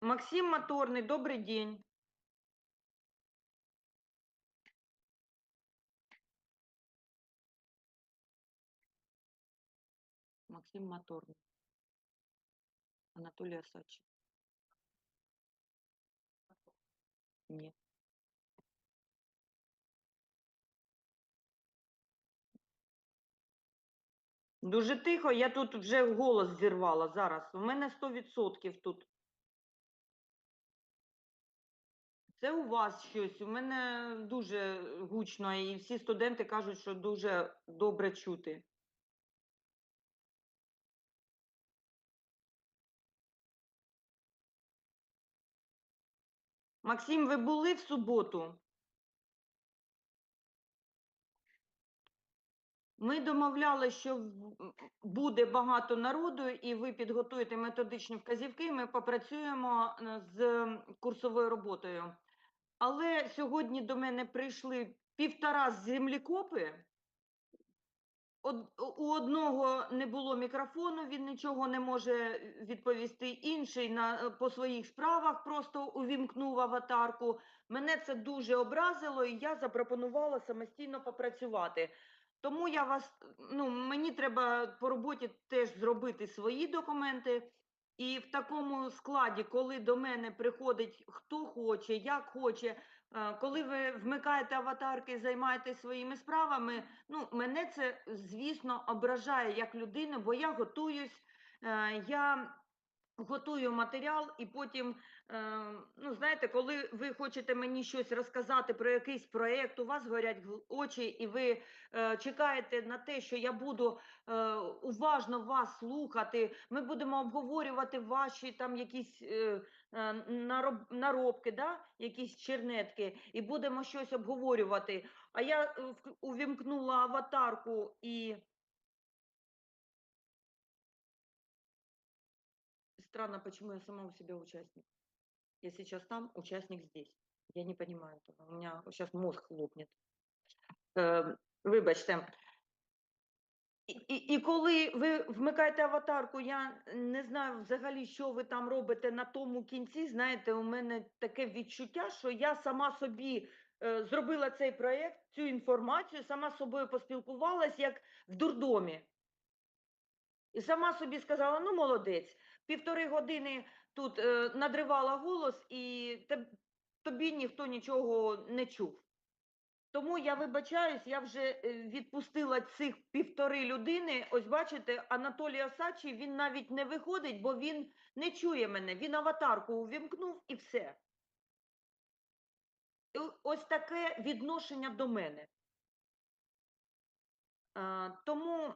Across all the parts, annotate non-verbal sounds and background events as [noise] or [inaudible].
Максим Моторный, добрый день. Максим Моторный. Анатолий Осадчий. Нет. Дуже тихо, я тут вже голос зірвала зараз. У мене 100% тут. Це у вас щось. У мене дуже гучно, і всі студенти кажуть, що дуже добре чути. Максим, ви були в суботу? Ми домовляли, що буде багато народу, і ви підготуєте методичні вказівки. Ми попрацюємо е, з курсовою роботою. Але сьогодні до мене прийшли півтора землікопи. Од- У одного не було мікрофону, він нічого не може відповісти. Інший на, по своїх справах просто увімкнув аватарку. Мене це дуже образило, і я запропонувала самостійно попрацювати. Тому я вас, ну, мені треба по роботі теж зробити свої документи. І в такому складі, коли до мене приходить хто хоче, як хоче, е, коли ви вмикаєте аватарки і займаєтесь своїми справами, ну, мене це, звісно, ображає як людину, бо я готуюсь, е, я готую матеріал, і потім, ну, знаєте, коли ви хочете мені щось розказати про якийсь проєкт, у вас горять очі, і ви е, чекаєте на те, що я буду е, уважно вас слухати. Ми будемо обговорювати ваші там якісь е, е, нароб- наробки, да? якісь чернетки, і будемо щось обговорювати. А я е, увімкнула аватарку і. Странно, почему я сама у себя участник. Я сейчас там, участник здесь. Я не понимаю этого. У меня сейчас мозг лопнет. Вибачте. І, і, і коли ви вмикаєте аватарку, я не знаю взагалі, що ви там робите на тому кінці. Знаєте, у мене таке відчуття, що я сама собі е, зробила цей проєкт, цю інформацію, сама з собою поспілкувалась, як в дурдомі. І сама собі сказала: ну, молодець, півтори години тут е, надривала голос, і теб- тобі ніхто нічого не чув. Тому я вибачаюсь, я вже е, відпустила цих півтори людини. Ось бачите, Анатолій Осадчий, він навіть не виходить, бо він не чує мене. Він аватарку увімкнув і все. Ось таке відношення до мене. А, тому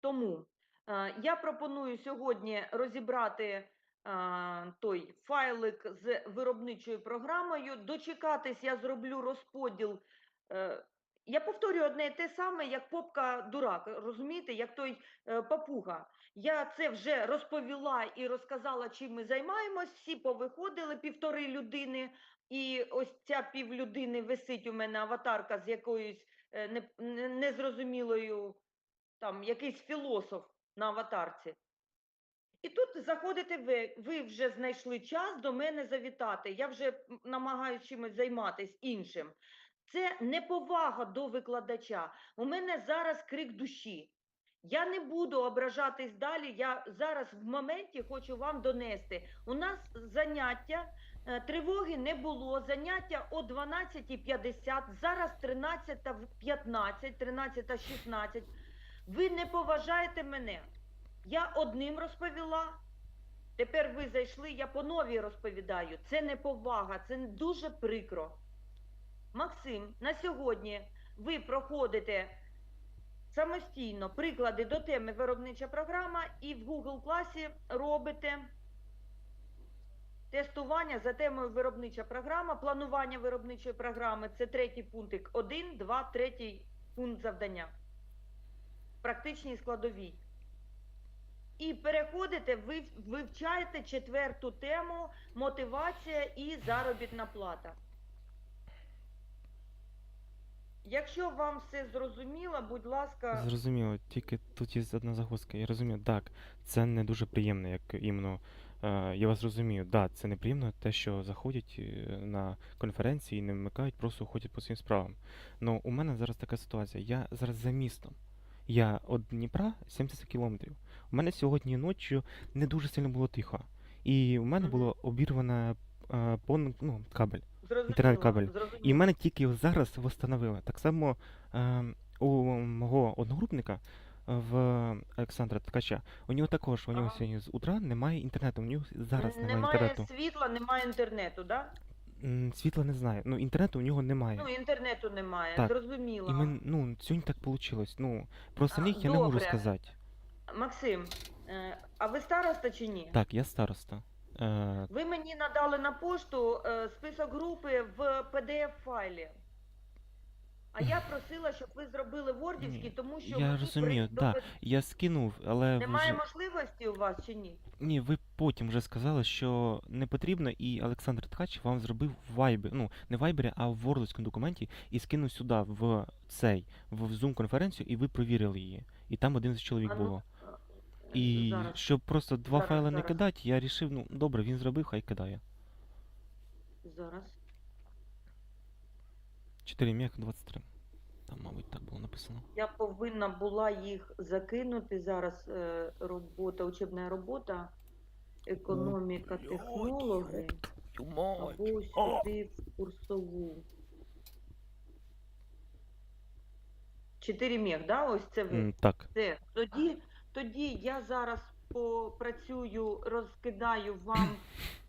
тому я пропоную сьогодні розібрати е, той файлик з виробничою програмою. Дочекатись, я зроблю розподіл. Е, я повторюю одне і те саме, як попка дурак, розумієте, як той е, папуга. Я це вже розповіла і розказала, чим ми займаємось. Всі повиходили півтори людини, і ось ця півлюдини висить у мене аватарка з якоюсь е, не- не- незрозумілою там якийсь філософ на аватарці. І тут заходите ви, ви вже знайшли час до мене завітати. Я вже м, намагаюсь чимось займатися іншим. Це неповага до викладача. У мене зараз крик душі. Я не буду ображатись далі. Я зараз в моменті хочу вам донести. У нас заняття, е, тривоги не було. Заняття о 12.50, зараз 13.15, 13.16. Ви не поважаєте мене. Я одним розповіла. Тепер ви зайшли, я по новій розповідаю. Це не повага, це дуже прикро. Максим, на сьогодні ви проходите самостійно приклади до теми виробнича програма і в Google класі робите тестування за темою виробнича програма, планування виробничої програми. Це третій пунктик 1, 2, третій пункт завдання практичній складовій. І переходите, ви вивчаєте четверту тему мотивація і заробітна плата. Якщо вам все зрозуміло, будь ласка, Зрозуміло, тільки тут є одна загвоздка. Я розумію, так, це не дуже приємно, як іменно Е, я вас розумію. Да, це неприємно те, що заходять е, на конференції і не вмикають, просто ходять по своїм справам. Ну, у мене зараз така ситуація. Я зараз за містом. Я від Дніпра 70 кілометрів. У мене сьогодні ночі не дуже сильно було тихо. І у мене було обірвано е, пон- ну, кабель. Інтернет-кабель. І в мене тільки його зараз встановили. Так само е, у мого одногрупника в Олександра Ткача. У нього також, у нього Ага. сьогодні з утра немає інтернету. У нього зараз немає Немає інтернету. світла, немає інтернету, да? М, Світла не знаю. Ну, інтернету у нього немає. Ну, інтернету немає, Так. зрозуміло. І ми, ну, сьогодні так вийшло. Ну, про А, остальних я не можу добре. сказати. Максим, е, а ви староста чи ні? Так, я староста. Е, Ви мені надали на пошту е, список групи в PDF-файлі. А я просила, щоб ви зробили вордівський, тому що я розумію, да. Я скинув, але немає вже... можливості у вас чи ні? Ні, ви потім вже сказали, що не потрібно, і Олександр Ткач вам зробив в Viber, ну, не в Viber, а в Word документі і скинув сюди, в цей, в Zoom-конференцію, і ви провірили її. І там 11 чоловік А ну, було. е, І зараз. щоб просто два зараз, файли не кидати, я рішив, ну, добре, він зробив, хай кидає. Зараз. 4 мег 23. Там, мабуть, так було написано. Я повинна була їх закинути зараз. е, Робота, учебна робота, економіка, технологи. Або сюди в курсову. 4 мег, да? Ось це ви. М, Так, Все. Тоді, тоді я зараз попрацюю, розкидаю вам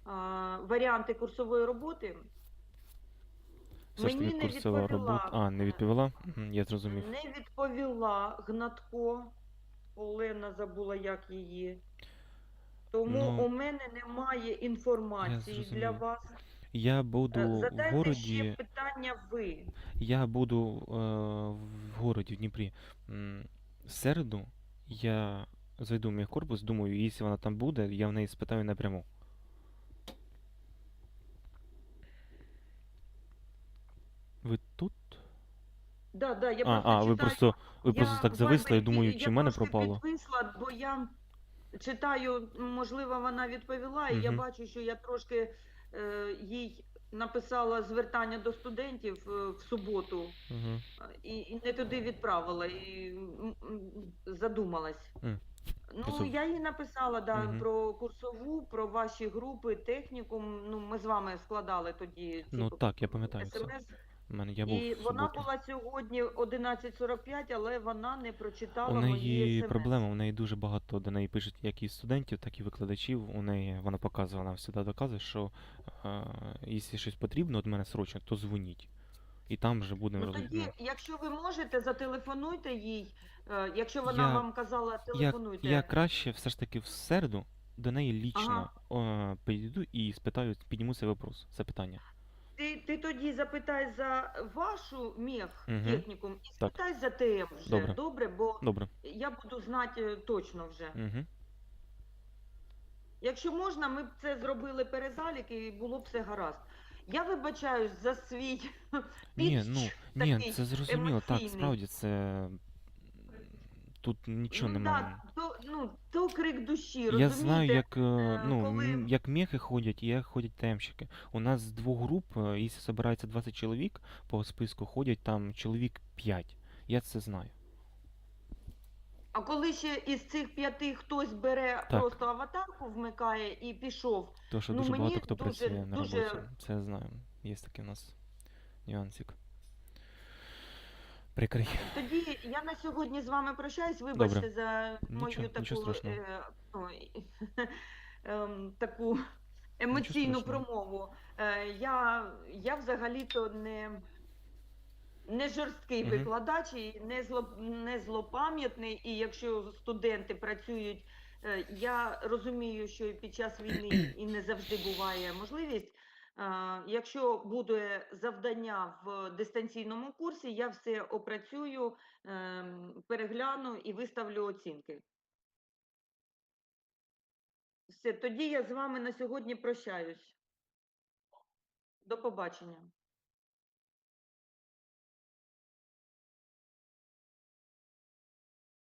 а, варіанти курсової роботи. Все ж Мені таки не курсова відповіла. робота. А, не відповіла? Мгм, Я зрозумів. Не відповіла Гнатко. Олена забула, як її. Тому Ну, у мене немає інформації для зрозумів. вас. Я Е, буду в Задайте ще городі. питання ви. Я буду е, в городі в Дніпрі. М, В середу я зайду в мій корпус, думаю, якщо вона там буде, я в неї спитаю напряму. Ви тут? Да, да, я А, просто а, ви читаю. просто, ви просто Я так в зависли, я думаю, чи в мене трошки пропало. підвисла, бо я читаю, можливо, вона відповіла, і я Мгм. бачу, що я трошки е, їй написала звертання до студентів е, в суботу Угу. е, і, і не туди відправила, і м, м, задумалась. М, Ну, просто- я їй написала да, Мгм. про курсову, про ваші групи, технікум. Ну, ми з вами складали тоді ці Ну так, я пам'ятаю це. смс. У мене я був І в вона суботу. була сьогодні 11.45, але вона не прочитала У мої неї смс. проблема, у неї дуже багато до неї пишуть як і студентів, так і викладачів. У неї вона показує, вона завжди доказує, що е, якщо щось потрібно від мене срочно, то дзвоніть. І там вже будемо Ну роз- тоді, ну, якщо ви можете, зателефонуйте їй. Е, Якщо вона Я- вам казала, Я, телефонуйте. я краще все ж таки в середу до неї лічно Ага. е, підійду і спитаю, підніму цей вопрос, це питання. Ти, ти тоді запитай за вашу мех Мгм. технікум і Так. спитай за ТМ вже. Добре. Добре, бо Добре. я буду знати е, точно вже. Угу. Якщо можна, ми б це зробили перезалік і було б все гаразд. Я вибачаюсь за свій Ні, ну ні, такий це зрозуміло. Так, емоційний. справді це тут нічого Ну, немає. да, то, ну, то крик душі, Я знаю, як, е, е, ну, коли- м, як мехи ходять і як ходять темщики. У нас з двох груп, е, якщо збирається 20 чоловік, по списку ходять там чоловік 5. Я це знаю. А коли ще із цих п'яти хтось бере Так. просто аватарку, вмикає і пішов, Тому що Ну, дуже мені багато хто дуже- працює на дуже- роботі. Це я знаю. Є такий у нас нюансик. Прикрий. тоді я на сьогодні з вами прощаюсь. Вибачте Добре. за мою Нічого- таку, нічого страшного. е, ну, [laughs] ем, таку емоційну промову. Е, я, я взагалі-то не. Не жорсткий Мгм. викладач і не, зло, не злопам'ятний, і якщо студенти працюють, е, я розумію, що під час війни і не завжди буває можливість. Якщо буде завдання в дистанційному курсі, я все опрацюю, ем, перегляну і виставлю оцінки. Все, тоді я з вами на сьогодні прощаюсь. До побачення.